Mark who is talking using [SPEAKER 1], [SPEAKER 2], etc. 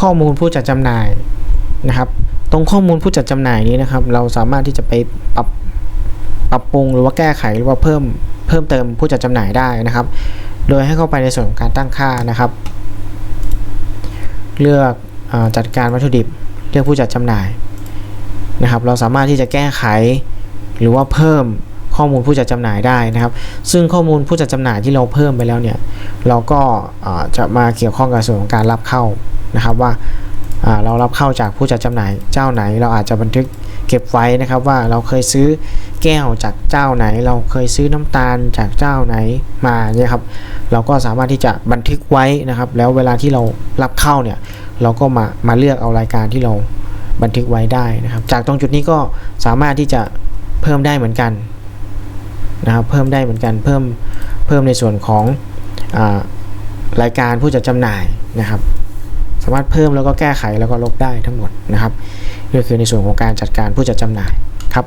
[SPEAKER 1] ข้อมูลผู้จัดจำหน่ายนะครับ ตรงข้อมูลผู้จัดจำหน่ายนี้นะครับ เราสามารถที่จะไปปรับปรับปรุงหรือว่าแก้ไขหรือว่าเพิ่มเพิ่มเติมผู้จัดจำหน่ายได้นะครับ โดยให้เข้าไปในส่วนของการตั้งค่านะครับ เลือกอจัดการวัตถุดิบ เลือกผู้จัดจำหน่ายนะครับ เราสามารถที่จะแก้ไขหรือว่าเพิ่มข้อมูลผู้จัดจำหน่ายได้นะครับ ซึ่งข้อมูลผู้จัดจำหน่ายที่เราเพิ่มไปแล้วเนี่ย เราก็จะมาเกี่ยวข้องกับส่วนของการรับเข้า นะครับว่าเรารับเข้าจากผู้จัดจำหน่ายเจ้าไหน เราอาจจะบันทึกเก็บไว้นะครับว่าเราเคยซื้อแก้วจากเจ้าไหน เราเคยซื้อน้ำตาลจากเจ้าไหนมาเนี่ยครับเราก็สามารถที่จะบันทึกไว้นะครับ แล้วเวลาที่เรารับเข้าเนี่ยเราก็มามาเลือกเอารายการที่เราบันทึกไว้ได้นะครับ จากตรงจุดนี้ก็สามารถที่จะเพิ่มได้เหมือนกันนะครับเพิ่มได้เหมือนกันเพิ่มเพิ่มในส่วนของอรายการผู้จัดจำหน่ายนะครับามารถเพิ่มแล้วก็แก้ไขแล้วก็ลบได้ทั้งหมดนะครับนี่คือในส่วนของการจัดการผู้จัดจำหน่ายครับ